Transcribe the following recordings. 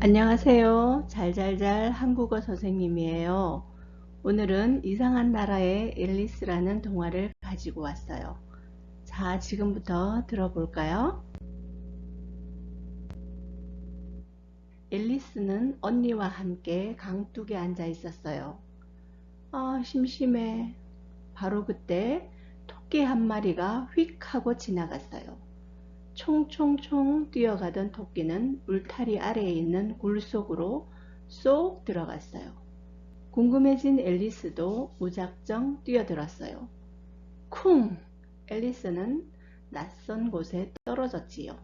안녕하세요. 잘잘잘 한국어 선생님이에요. 오늘은 이상한 나라의 앨리스라는 동화를 가지고 왔어요. 자, 지금부터 들어볼까요? 앨리스는 언니와 함께 강둑에 앉아 있었어요. 아, 심심해. 바로 그때 토끼 한 마리가 휙 하고 지나갔어요. 총총총 뛰어가던 토끼는 울타리 아래에 있는 굴 속으로 쏙 들어갔어요. 궁금해진 앨리스도 무작정 뛰어들었어요. 쿵! 앨리스는 낯선 곳에 떨어졌지요.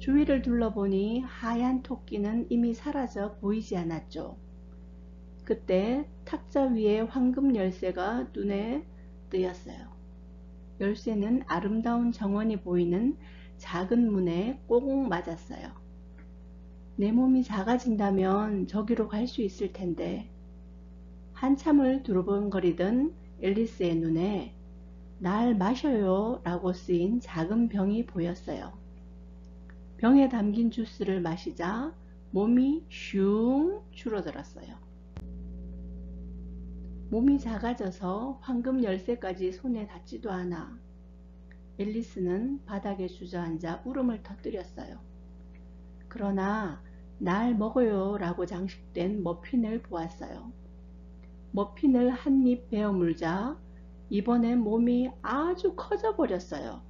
주위를 둘러보니 하얀 토끼는 이미 사라져 보이지 않았죠. 그때 탁자 위에 황금 열쇠가 눈에 뜨였어요. 열쇠는 아름다운 정원이 보이는 작은 문에 꼭 맞았어요. 내 몸이 작아진다면 저기로 갈 수 있을 텐데. 한참을 두루번거리던 앨리스의 눈에 날 마셔요 라고 쓰인 작은 병이 보였어요. 병에 담긴 주스를 마시자 몸이 슝 줄어들었어요. 몸이 작아져서 황금 열쇠까지 손에 닿지도 않아. 앨리스는 바닥에 주저앉아 울음을 터뜨렸어요. 그러나 날 먹어요 라고 장식된 머핀을 보았어요. 머핀을 한 입 베어 물자 이번엔 몸이 아주 커져 버렸어요.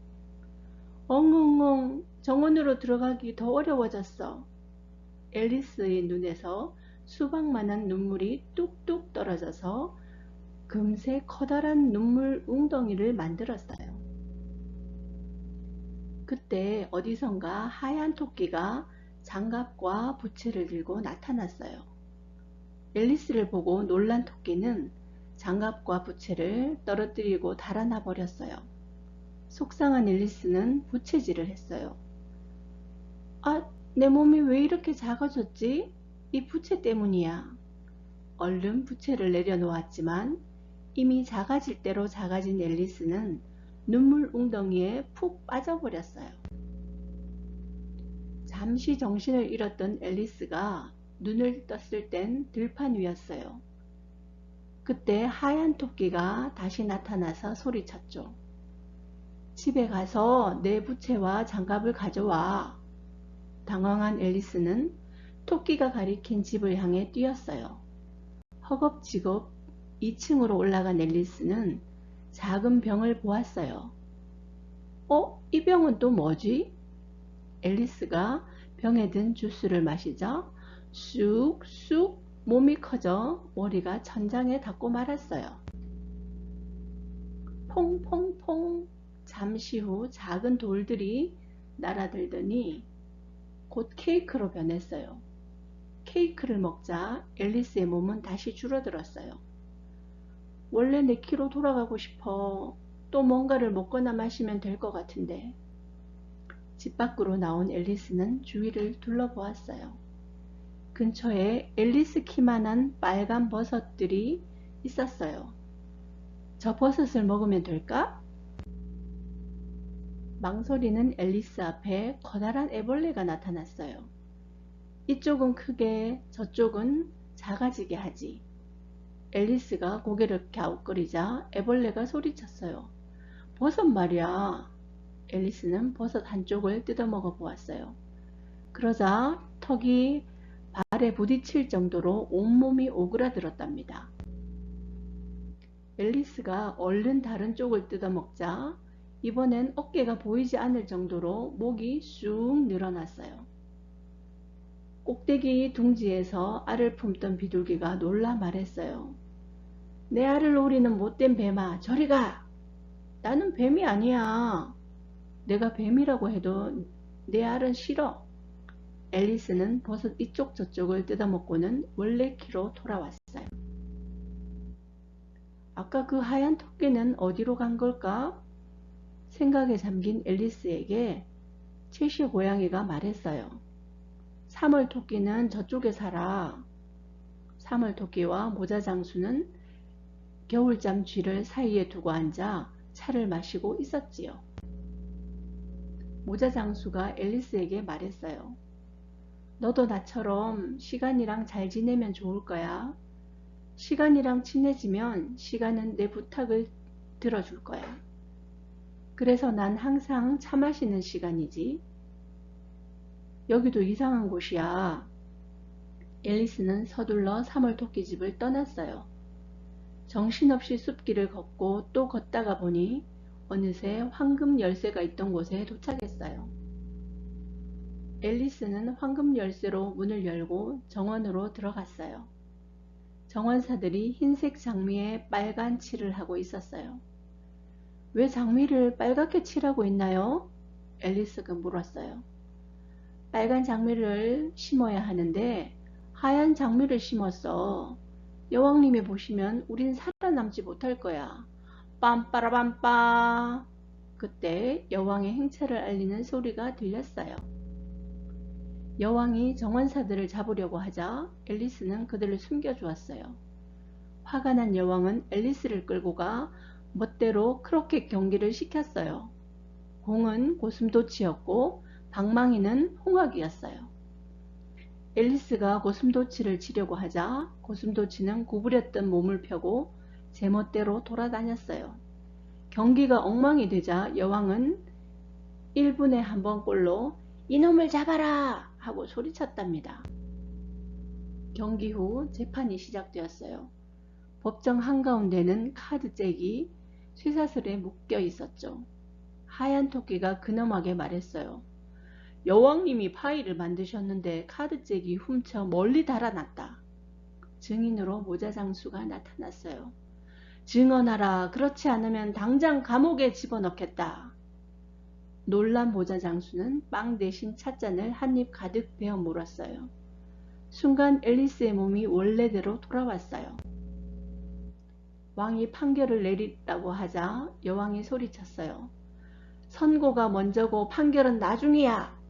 엉엉엉 정원으로 들어가기 더 어려워졌어. 앨리스의 눈에서 수박만한 눈물이 뚝뚝 떨어져서 금세 커다란 눈물 웅덩이를 만들었어요. 그때 어디선가 하얀 토끼가 장갑과 부채를 들고 나타났어요. 앨리스를 보고 놀란 토끼는 장갑과 부채를 떨어뜨리고 달아나 버렸어요. 속상한 앨리스는 부채질을 했어요. 아, 내 몸이 왜 이렇게 작아졌지? 이 부채 때문이야. 얼른 부채를 내려놓았지만 이미 작아질 대로 작아진 앨리스는 눈물 웅덩이에 푹 빠져버렸어요. 잠시 정신을 잃었던 앨리스가 눈을 떴을 땐 들판 위였어요. 그때 하얀 토끼가 다시 나타나서 소리쳤죠. 집에 가서 내 부채와 장갑을 가져와. 당황한 앨리스는 토끼가 가리킨 집을 향해 뛰었어요. 허겁지겁 2층으로 올라간 앨리스는 작은 병을 보았어요. 어? 이 병은 또 뭐지? 앨리스가 병에 든 주스를 마시자 쑥쑥 몸이 커져 머리가 천장에 닿고 말았어요. 퐁퐁퐁 잠시 후 작은 돌들이 날아들더니 곧 케이크로 변했어요. 케이크를 먹자 앨리스의 몸은 다시 줄어들었어요. 원래 내 키로 돌아가고 싶어. 또 뭔가를 먹거나 마시면 될 것 같은데. 집 밖으로 나온 앨리스는 주위를 둘러보았어요. 근처에 앨리스 키만한 빨간 버섯들이 있었어요. 저 버섯을 먹으면 될까? 망설이는 앨리스 앞에 커다란 애벌레가 나타났어요. 이쪽은 크게 저쪽은 작아지게 하지. 앨리스가 고개를 갸웃거리자 애벌레가 소리쳤어요. 버섯 말이야. 앨리스는 버섯 한쪽을 뜯어먹어 보았어요. 그러자 턱이 발에 부딪힐 정도로 온몸이 오그라들었답니다. 앨리스가 얼른 다른 쪽을 뜯어먹자 이번엔 어깨가 보이지 않을 정도로 목이 쑥 늘어났어요. 꼭대기 둥지에서 알을 품던 비둘기가 놀라 말했어요. 내 알을 노리는 못된 뱀아 저리 가 나는 뱀이 아니야 내가 뱀이라고 해도 내 알은 싫어 앨리스는 버섯 이쪽 저쪽을 뜯어먹고는 원래 키로 돌아왔어요 아까 그 하얀 토끼는 어디로 간 걸까? 생각에 잠긴 앨리스에게 채시 고양이가 말했어요. 사물 토끼는 저쪽에 살아. 사물 토끼와 모자 장수는 겨울잠 쥐를 사이에 두고 앉아 차를 마시고 있었지요. 모자 장수가 앨리스에게 말했어요. 너도 나처럼 시간이랑 잘 지내면 좋을 거야. 시간이랑 친해지면 시간은 내 부탁을 들어줄 거야. 그래서 난 항상 차 마시는 시간이지. 여기도 이상한 곳이야. 앨리스는 서둘러 3월 토끼집을 떠났어요. 정신없이 숲길을 걷고 또 걷다가 보니 어느새 황금 열쇠가 있던 곳에 도착했어요. 앨리스는 황금 열쇠로 문을 열고 정원으로 들어갔어요. 정원사들이 흰색 장미에 빨간 칠을 하고 있었어요. 왜 장미를 빨갛게 칠하고 있나요? 앨리스가 물었어요. 빨간 장미를 심어야 하는데 하얀 장미를 심었어. 여왕님이 보시면 우린 살아남지 못할 거야. 빰빠라빰빠. 그때 여왕의 행차를 알리는 소리가 들렸어요. 여왕이 정원사들을 잡으려고 하자 앨리스는 그들을 숨겨주었어요. 화가 난 여왕은 앨리스를 끌고 가 멋대로 크로켓 경기를 시켰어요. 공은 고슴도치였고 방망이는 홍학이었어요. 앨리스가 고슴도치를 치려고 하자 고슴도치는 구부렸던 몸을 펴고 제멋대로 돌아다녔어요. 경기가 엉망이 되자 여왕은 1분에 한 번꼴로 이놈을 잡아라 하고 소리쳤답니다. 경기 후 재판이 시작되었어요. 법정 한가운데는 카드잭이 쇠사슬에 묶여 있었죠. 하얀 토끼가 근엄하게 말했어요. 여왕님이 파일을 만드셨는데 카드잭이 훔쳐 멀리 달아났다. 증인으로 모자장수가 나타났어요. 증언하라. 그렇지 않으면 당장 감옥에 집어넣겠다. 놀란 모자장수는 빵 대신 찻잔을 한 입 가득 베어 물었어요. 순간 앨리스의 몸이 원래대로 돌아왔어요. 왕이 판결을 내리라고 하자 여왕이 소리쳤어요. 선고가 먼저고 판결은 나중이야.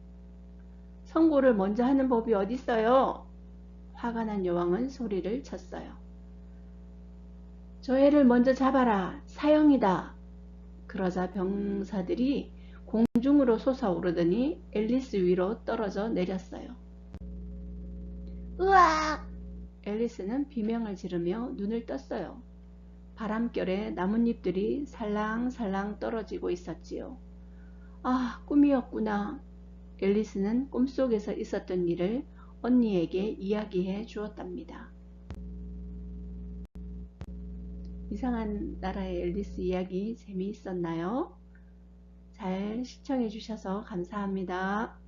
선고를 먼저 하는 법이 어딨어요? 화가 난 여왕은 소리를 쳤어요. 저 애를 먼저 잡아라. 사형이다. 그러자 병사들이 공중으로 솟아오르더니 앨리스 위로 떨어져 내렸어요. 으악! 앨리스는 비명을 지르며 눈을 떴어요. 바람결에 나뭇잎들이 살랑살랑 떨어지고 있었지요. 아, 꿈이었구나. 앨리스는 꿈속에서 있었던 일을 언니에게 이야기해 주었답니다. 이상한 나라의 앨리스 이야기 재미있었나요? 잘 시청해 주셔서 감사합니다.